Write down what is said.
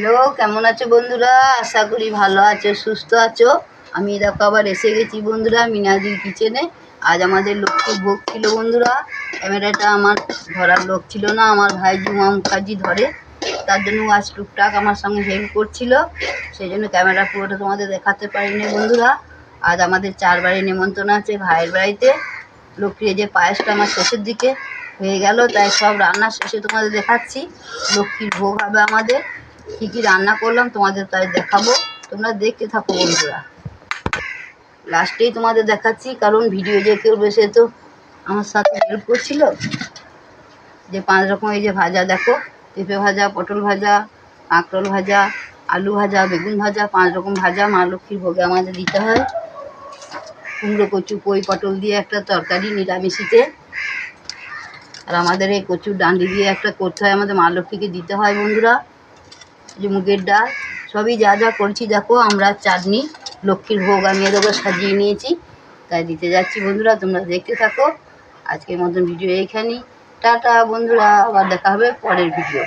Hello, কেমন আছো বন্ধুরা? আশা করি ভালো আছো, সুস্থ আছো। আমি দেখো আবার এসে গেছি বন্ধুরা মিনাদির কিচেনে আজ আমাদের লক্ষ্মী ভোগ ছিল বন্ধুরা। ক্যামেরাটা আমার ধরার লোক ছিল না, আমার ভাই জুমা মুখার্জি ধরে। তার জন্য আজ টুকটাক আমার সঙ্গে হেল্প করছিল। সেই জন্য ক্যামেরা পুরোটা তোমাদের দেখাতে পারিনি বন্ধুরা। আজ আমাদের চার বাড়ি নিমন্ত্রণ আছে ভাইয়ের বাড়িতে। লক্ষ্মীর যে পায়েসটা আমার শেষের দিকে হয়ে গেল, তাই সব রান্না শেষে তোমাদের দেখাচ্ছি। লক্ষ্মীর ভোগ হবে আমাদের। কী কী রান্না করলাম তোমাদের তাই দেখাবো। তোমরা দেখতে থাকো বন্ধুরা। লাস্টেই তোমাদের দেখাচ্ছি, কারণ ভিডিও যে কেউ বসে তো আমার সাথে হেল্প করছিল। যে পাঁচ রকম এই যে ভাজা, দেখো, পেঁপে ভাজা, পটল ভাজা, কাঁকরোল ভাজা, আলু ভাজা, বেগুন ভাজা, পাঁচ রকম ভাজা, মা লক্ষ্মীর ভোগে আমাদের দিতে হয়। কুমড়ো, কচু, পই, পটল দিয়ে একটা তরকারি নিরামিষিতে। আর আমাদের এই কচুর ডান্ডি দিয়ে একটা করতে হয়, আমাদের মা লক্ষ্মীকে দিতে হয় বন্ধুরা। যে মুগের ডাল সবই যা যা করছি, দেখো আমরা চাটনি, লক্ষ্মীর ভোগ আমি এদেরকে সাজিয়ে নিয়েছি। তাই দিতে যাচ্ছি বন্ধুরা, তোমরা দেখতে থাকো। আজকের মতন ভিডিও এইখানেই। টাটা বন্ধুরা, আবার দেখা হবে পরের ভিডিও।